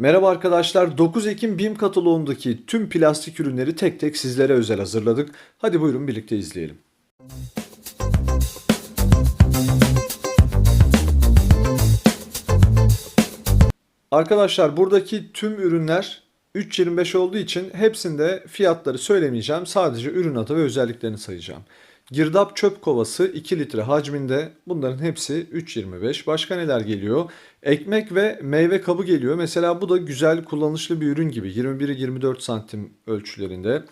Merhaba arkadaşlar. 9 Ekim BİM kataloğundaki tüm plastik ürünleri tek tek sizlere özel hazırladık. Hadi buyurun birlikte izleyelim. Arkadaşlar buradaki tüm ürünler 3.25 olduğu için hepsinde fiyatları söylemeyeceğim. Sadece ürün adı ve özelliklerini sayacağım. Girdap çöp kovası 2 litre hacminde. Bunların hepsi 3.25. Başka neler geliyor? Ekmek ve meyve kabı geliyor. Mesela bu da güzel kullanışlı bir ürün gibi. 21-24 santim ölçülerinde.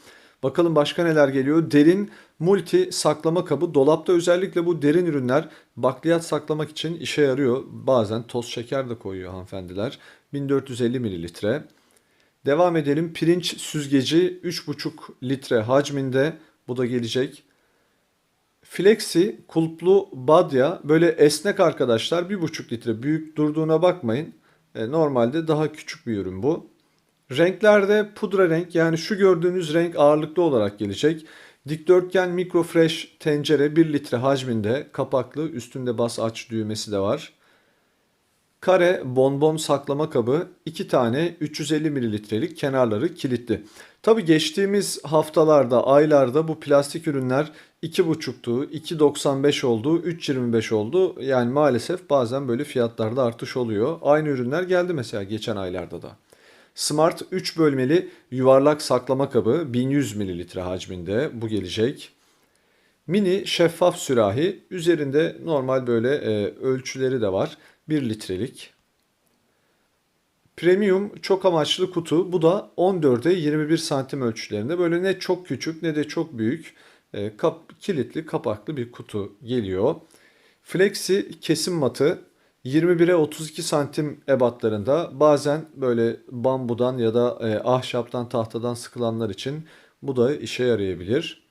Bakalım başka neler geliyor? Derin multi saklama kabı. Dolapta özellikle bu derin ürünler bakliyat saklamak için işe yarıyor. Bazen toz şeker de koyuyor hanımefendiler. 1450 mililitre. Devam edelim. Pirinç süzgeci 3,5 litre hacminde. Bu da gelecek. Flexi kulplu badya böyle esnek arkadaşlar 1,5 litre büyük durduğuna bakmayın. E, normalde daha küçük bir ürün bu. Renklerde pudra renk yani şu gördüğünüz renk ağırlıklı olarak gelecek. Dikdörtgen mikrofresh tencere 1 litre hacminde kapaklı üstünde bas aç düğmesi de var. Kare bonbon saklama kabı 2 tane 350 mililitrelik kenarları kilitli. Tabi geçtiğimiz haftalarda aylarda bu plastik ürünler 2.5'tu 2.95 oldu 3.25 oldu. Yani maalesef bazen böyle fiyatlarda artış oluyor. Aynı ürünler geldi mesela geçen aylarda da. Smart 3 bölmeli yuvarlak saklama kabı 1100 mililitre hacminde bu gelecek. Mini şeffaf sürahi üzerinde normal böyle e, ölçüleri de var. 1 litrelik. Premium çok amaçlı kutu. Bu da 14'e 21 santim ölçülerinde. Böyle ne çok küçük ne de çok büyük e, kap, kilitli kapaklı bir kutu geliyor. Flexi kesim matı 21'e 32 santim ebatlarında bazen böyle bambudan ya da e, ahşaptan tahtadan sıkılanlar için bu da işe yarayabilir.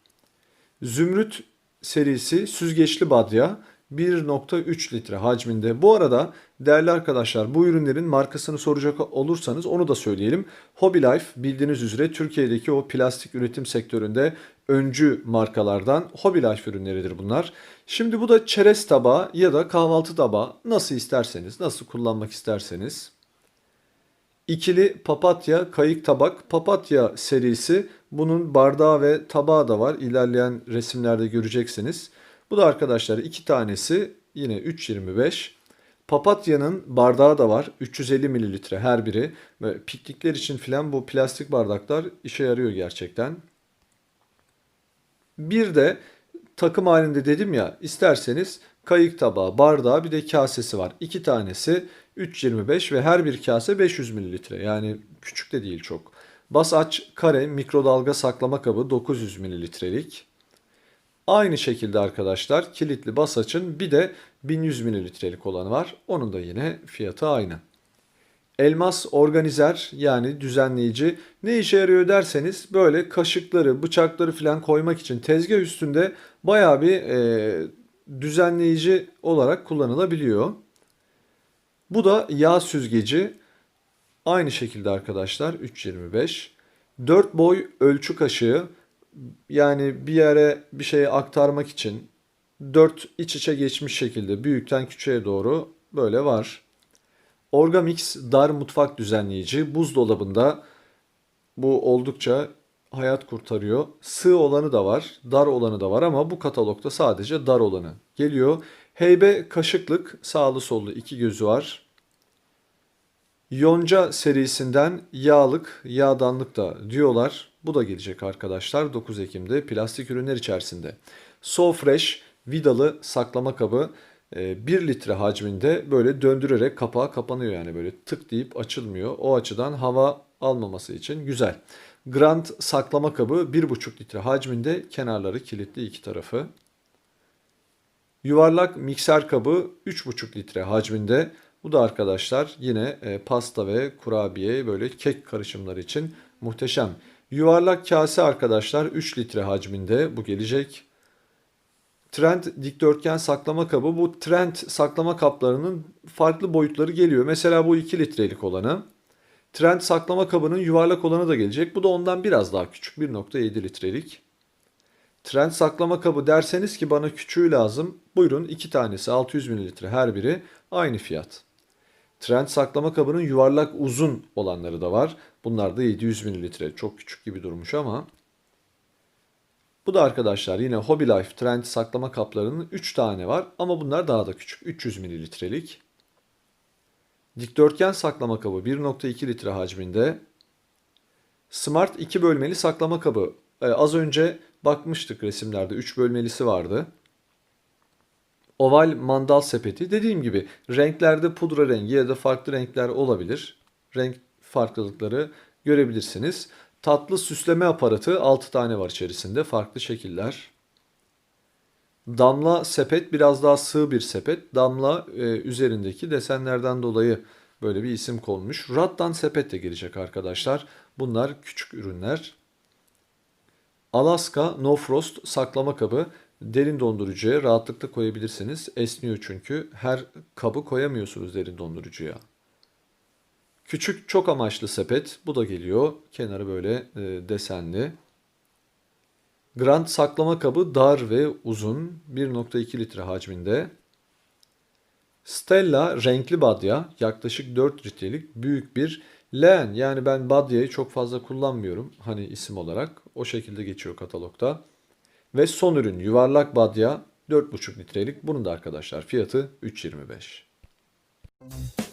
Zümrüt serisi süzgeçli badya 1.3 litre hacminde. Bu arada değerli arkadaşlar bu ürünlerin markasını soracak olursanız onu da söyleyelim. Hobby Life bildiğiniz üzere Türkiye'deki o plastik üretim sektöründe öncü markalardan Hobby Life ürünleridir bunlar. Şimdi bu da çerez tabağı ya da kahvaltı tabağı nasıl isterseniz, nasıl kullanmak isterseniz. İkili papatya kayık tabak papatya serisi bunun bardağı ve tabağı da var. İlerleyen resimlerde göreceksiniz. Bu da arkadaşlar iki tanesi yine 3.25. Papatyanın bardağı da var. 350 mililitre her biri. Ve piknikler için filan bu plastik bardaklar işe yarıyor gerçekten. Bir de takım halinde dedim ya isterseniz kayık tabağı, bardağı bir de kasesi var. İki tanesi 3.25 ve her bir kase 500 mililitre. Yani küçük de değil çok. Bas aç kare mikrodalga saklama kabı 900 mililitrelik. Aynı şekilde arkadaşlar kilitli basaçın bir de 1100 mililitrelik olanı var. Onun da yine fiyatı aynı. Elmas organizer yani düzenleyici ne işe yarıyor derseniz böyle kaşıkları, bıçakları falan koymak için tezgah üstünde bayağı bir e, düzenleyici olarak kullanılabiliyor. Bu da yağ süzgeci. Aynı şekilde arkadaşlar 3.25. 4 boy ölçü kaşığı yani bir yere bir şeyi aktarmak için dört iç içe geçmiş şekilde büyükten küçüğe doğru böyle var. Orgamix dar mutfak düzenleyici buzdolabında bu oldukça hayat kurtarıyor. Sığ olanı da var, dar olanı da var ama bu katalogda sadece dar olanı geliyor. Heybe kaşıklık sağlı sollu iki gözü var. Yonca serisinden yağlık, yağdanlık da diyorlar. Bu da gelecek arkadaşlar 9 Ekim'de plastik ürünler içerisinde. So Fresh vidalı saklama kabı 1 e, litre hacminde böyle döndürerek kapağı kapanıyor yani böyle tık deyip açılmıyor. O açıdan hava almaması için güzel. Grand saklama kabı 1,5 litre hacminde kenarları kilitli iki tarafı. Yuvarlak mikser kabı 3,5 litre hacminde. Bu da arkadaşlar yine e, pasta ve kurabiye böyle kek karışımları için muhteşem. Yuvarlak kase arkadaşlar 3 litre hacminde bu gelecek. Trend dikdörtgen saklama kabı. Bu trend saklama kaplarının farklı boyutları geliyor. Mesela bu 2 litrelik olanı. Trend saklama kabının yuvarlak olanı da gelecek. Bu da ondan biraz daha küçük 1.7 litrelik. Trend saklama kabı derseniz ki bana küçüğü lazım. Buyurun iki tanesi 600 mililitre her biri aynı fiyat. Trend saklama kabının yuvarlak uzun olanları da var. Bunlar da 700 mililitre. Çok küçük gibi durmuş ama. Bu da arkadaşlar yine Hobby Life Trend saklama kaplarının 3 tane var ama bunlar daha da küçük. 300 mililitrelik. Dikdörtgen saklama kabı 1.2 litre hacminde. Smart 2 bölmeli saklama kabı. Ee, az önce bakmıştık resimlerde 3 bölmelisi vardı. Oval mandal sepeti. Dediğim gibi renklerde pudra rengi ya da farklı renkler olabilir. Renk farklılıkları görebilirsiniz. Tatlı süsleme aparatı 6 tane var içerisinde. Farklı şekiller. Damla sepet biraz daha sığ bir sepet. Damla e, üzerindeki desenlerden dolayı böyle bir isim konmuş. Rattan sepet de gelecek arkadaşlar. Bunlar küçük ürünler. Alaska No Frost saklama kabı derin dondurucuya rahatlıkla koyabilirsiniz. Esniyor çünkü. Her kabı koyamıyorsunuz derin dondurucuya. Küçük çok amaçlı sepet. Bu da geliyor. Kenarı böyle e, desenli. Grand saklama kabı dar ve uzun. 1.2 litre hacminde. Stella renkli badya yaklaşık 4 litrelik büyük bir leğen. Yani ben badyayı çok fazla kullanmıyorum hani isim olarak. O şekilde geçiyor katalogda. Ve son ürün yuvarlak badya 4,5 litrelik. Bunun da arkadaşlar fiyatı 3.25.